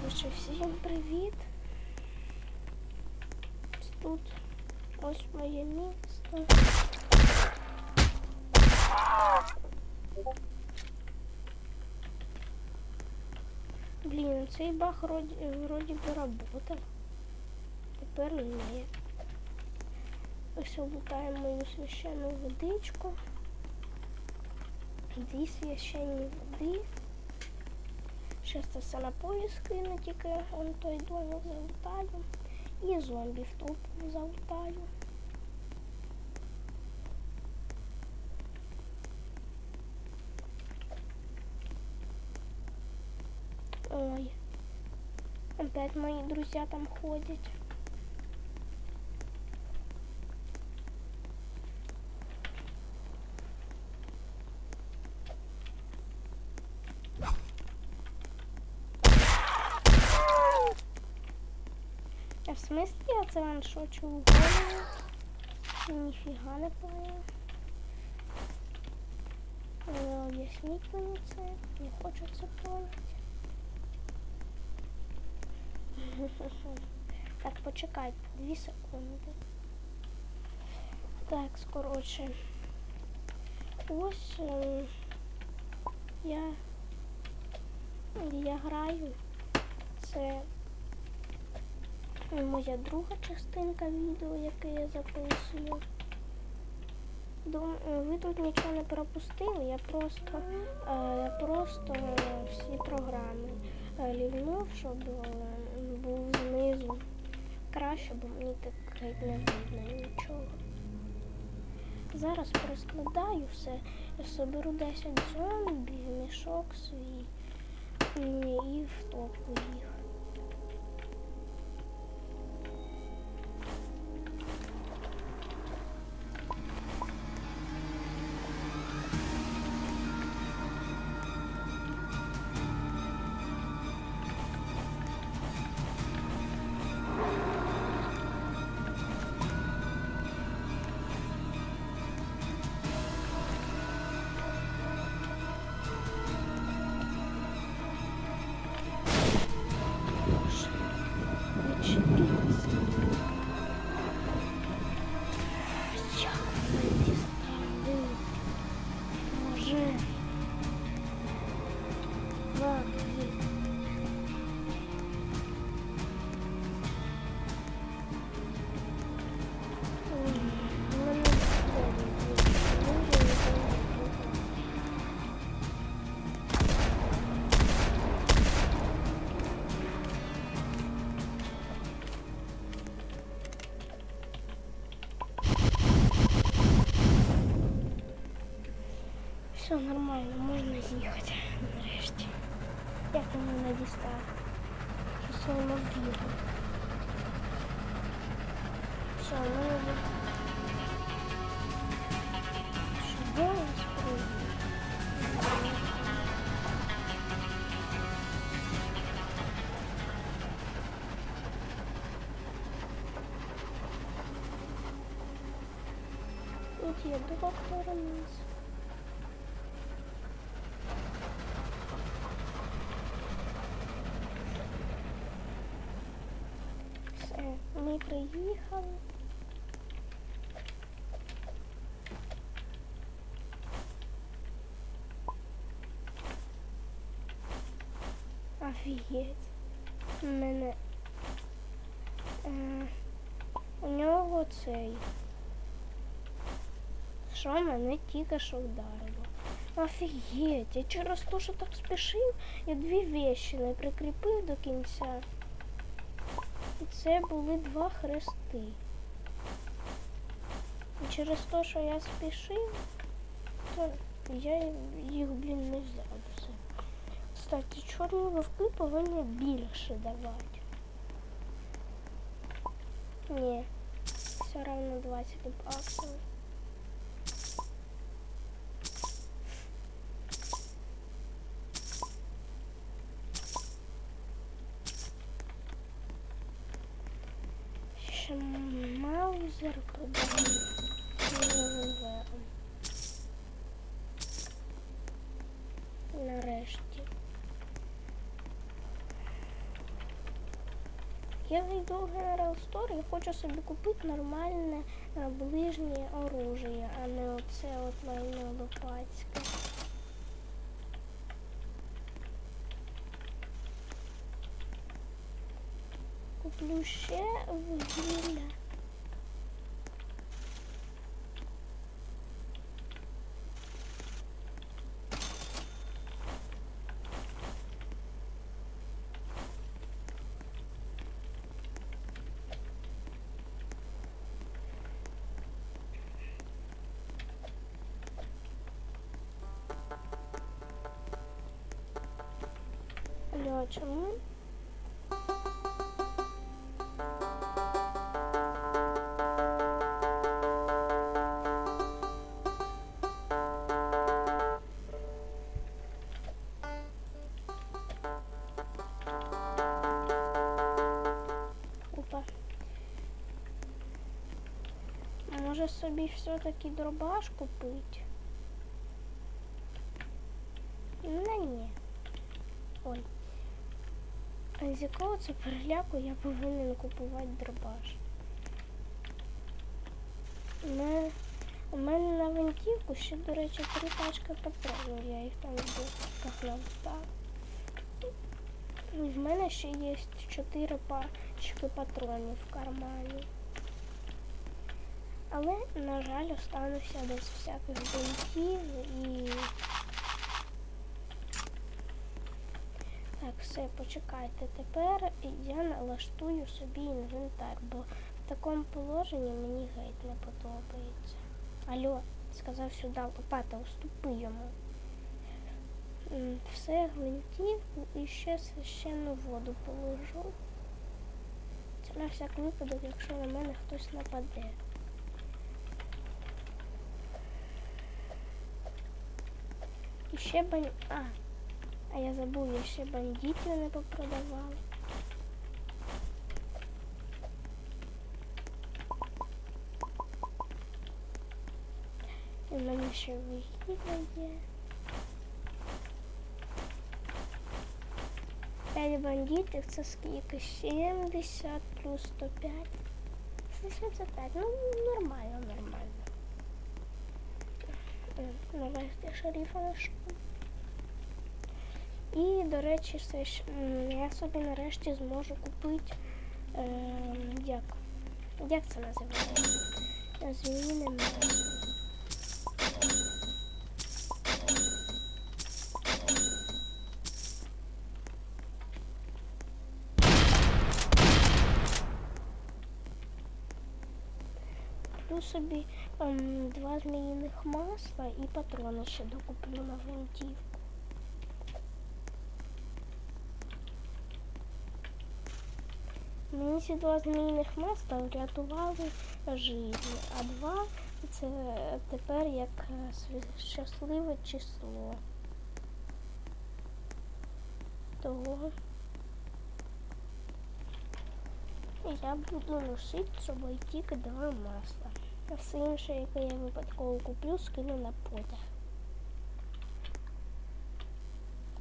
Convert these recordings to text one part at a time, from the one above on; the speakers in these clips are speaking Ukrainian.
Коротше, всім привіт. Тут ось моє місто. Блін, цей баг вроді, би работав. Тепер ні. Ось лутаємо мою священну водичку. Дві священні води. Щас це все на поїзд скину, тільки он той домик залутаю. І зомбі в толпу залутаю. Ой. Опять мои друзья там ходят. Смысле я це ваншочу в голову? Ніфіга не понял. Е, Об'ясніть мені це. Не хочу це поняти. Так, почекайте, дві секунди. Так, скоротше. Ось е, я, я граю. Це моя друга частинка відео, яке я записую. Дум, ви тут нічого не пропустили, я просто, е, я просто е, всі програми е, лівнув, щоб е, був знизу краще, бо мені так не видно нічого. Зараз проскладаю все, соберу 10 зомбі, мішок свій і, втоплю їх. Все нормально, можна їхати нарешті. Як він мене дістав? Що своїм обігом. Все, ну вже. Що я спробую? Тут є доктор Ніс. Приїхали. Офігеть. У мене. Е, у нього цей. Що мене тільки що вдарило. Офігеть, я через те, що так спішив, я дві вещі не прикріпив до кінця. Це були два хрести. І через те, що я спішив, то я їх, блін, не взяв. Кстати, чорні вовки повинні більше давати. Ні, все равно 20 баксів. Ще маузер подаю. Нарешті. я зайду в General Store, я хочу собі купити нормальне е, ближнє оружие, а не оце от лайно лопатське. Куплю ще вугілля. Чому? Собі все-таки дробаш купити? Ну ні. Ой. А з якого це переляку я повинен купувати дробаш? Мене, у мене на винтівку ще, до речі, три пачки патронів. Я їх там в дисках навстав. І мене ще є чотири пачки патронів в кармані. Але, на жаль, остануся без всяких бинтів і Так, все, почекайте. Тепер я налаштую собі інвентар, бо в такому положенні мені геть не подобається. Алло, сказав сюди лопата, уступи йому. Все гвинтівку і ще священну воду положу. Це на всяк випадок, якщо на мене хтось нападе. І ще бань... А, а я забув, я ще бандитів не попродавала. І в мене ще вихідна є. П'ять бандитів це скільки? 70 плюс 105. 65. Ну, нормально, Нарешті шерифа нашого. І, до речі, все ж, я собі нарешті зможу купити. Е, як? Як це називається? Зміїне м'ясо. Куплю собі два зміїних масла і патрони ще докуплю на гвинтівку. Мені ці два змійних масла врятували життя, а два це тепер як е, щасливе число. Того я буду носити з собою тільки два масла. А все інше, яке я випадково куплю, скину на потяг.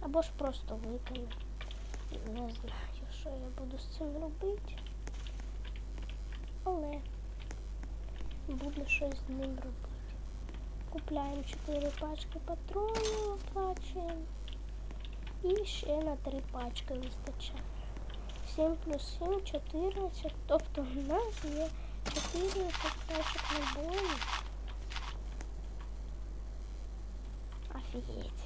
Або ж просто викину. Не знаю, що я буду з цим робити. Але буду щось з ним робити. Купляємо 4 пачки патронів, оплачуємо. І ще на 3 пачки вистачає. 7 плюс 7, 14. Тобто в нас є 14 пачок набоїв. Офігеть.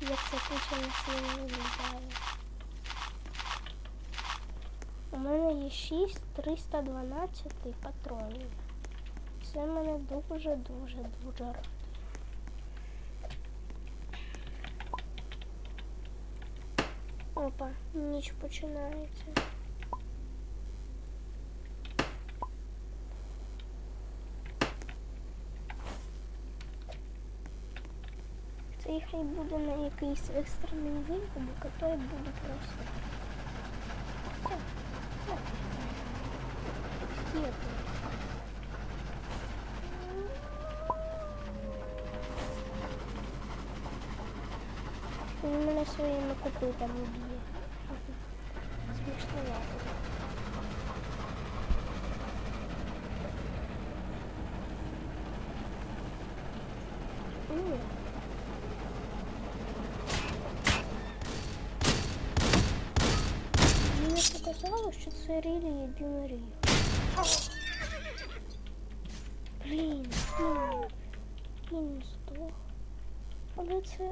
Як це куча на сильно виглядає. У мене є 6 312 патронів. Це мене дуже-дуже дуже радує. Опа, ніч починається. Це буде на якийсь екстрений випадок, а то я буду просто. Тут. Він мене своїми копитами б'є. Казали, що це рілі єдиноріг. Блін, ну, він. Але це,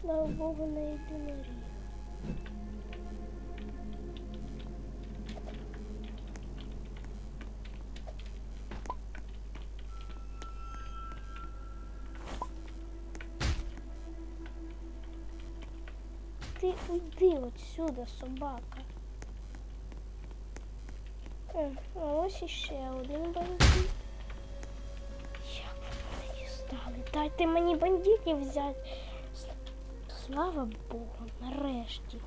слава Богу, не єдиноріг. Ти уйди отсюда, собака. Е, А ось іще один бандит. Як ви мене дістали? Дайте мені бандитів взяти. Слава Богу, нарешті.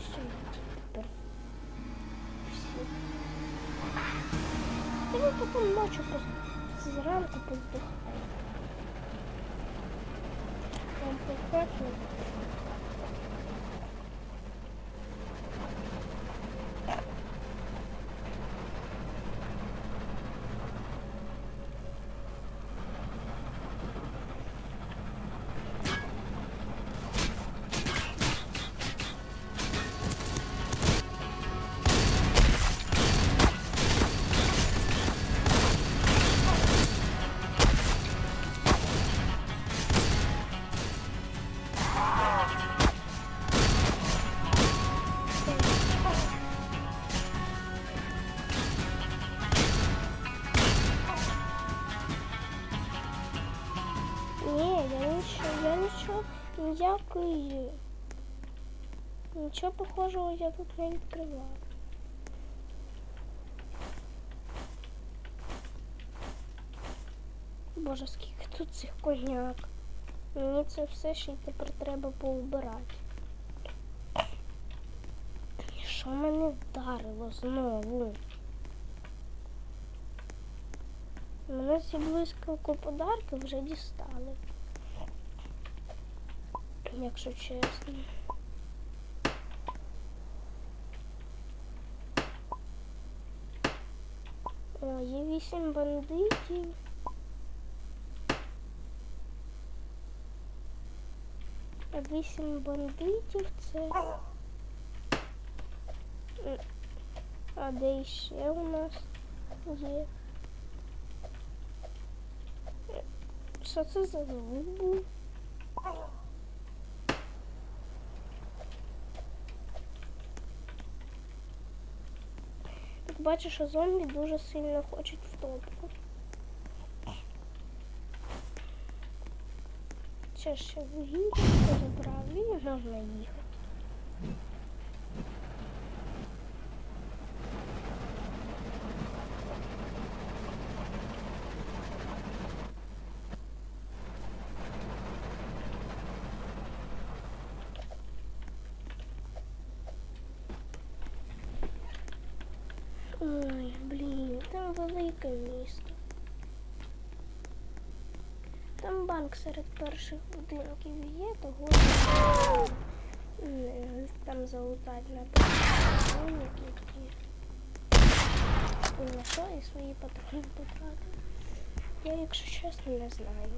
Все, я тепер. Всі. Та ви потім ночі пос- зранку поздихаєте. Вам покажу. Ніякої. Нічого похожого я тут не відкривала. Боже, скільки тут цих коняк. Мені це все ще й тепер треба поубирати. Що мене вдарило знову? Мене ці блискавку подарки вже дістали. Якщо чесно. О, є вісім бандитів. А вісім бандитів це. М, А де ще у нас є? Що це за звук був? Бачу, що зомбі дуже сильно хочуть в топку. Ще ще вугілля забрав і можна їхати. Ой, блін, там велике місто. Там банк серед перших будинків є, того там залутати на. І на що і свої патрони потратив. Я, якщо чесно, не знаю.